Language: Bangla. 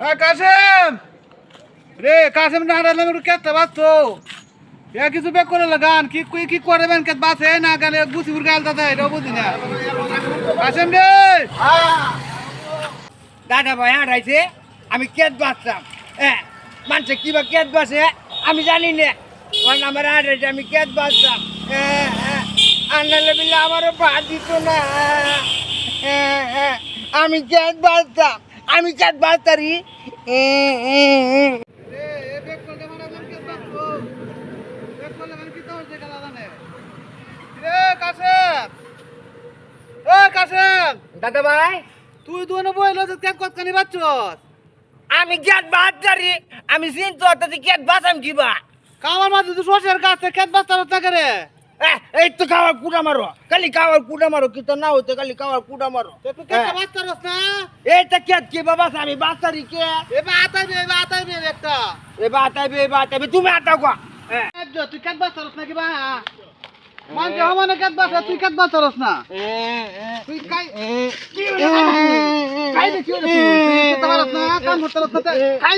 কাসেম! রে কাসেম না হারালে একটু কেটে বাঁচতো এ কিছু বেক করে লাগান কি কি কি করবেন কে বাসে? না গেলে গুছিপুর গাল দাদা এটাও বুঝি না। কাসেম রে! দাদা ভাই হারাইছে আমি কেট বাঁচতাম। হ্যাঁ মানুষে কিবা কেট বাসে আমি জানি না। কারণ আমার হারাইছে আমি কেট বাঁচতাম। হ্যাঁ হ্যাঁ আন্নালে বিলে আমারও পা দিত না। হ্যাঁ, হ্যাঁ, আমি কেট বাঁচতাম। আমি কেট বাঁচতারি। রে এ বেক করে মারাবেন কে বাঁচতো বেক করলে কি তো হচ্ছে গালা জানে রে কাসেম ও কাসেম দাদা ভাই তুই দুনো আমি কেট বাঁচতারি আমি চিন্তা করতেছি কেট বাঁচাম কিবা। কামার মাঝে তুই সর্ষের গাছ কেক বাচ্চা থাকে এই তো খাওয়ার কুড়া মারো। খালি খাওয়ার কুড়া মারো কি তো না হতে খালি খাওয়ার কুড়া মারো। তুই কেক বাচ্চা রস না? এইটা কে কি বাবা আমি বাঁচারি কে? এ আতাইবে এ আতাইবে একটা। এ আতাইবে এ আতাইবে তুমি আতাও গো। তুই কেক বাচ্চা রস নাকি বা? মানছে হমানে কেক বাচ্চা তুই কেক বাচ্চা রস না তুই কাই কি? কাই দেখি তুই? তুই পারস না? কাম করতে না? কাই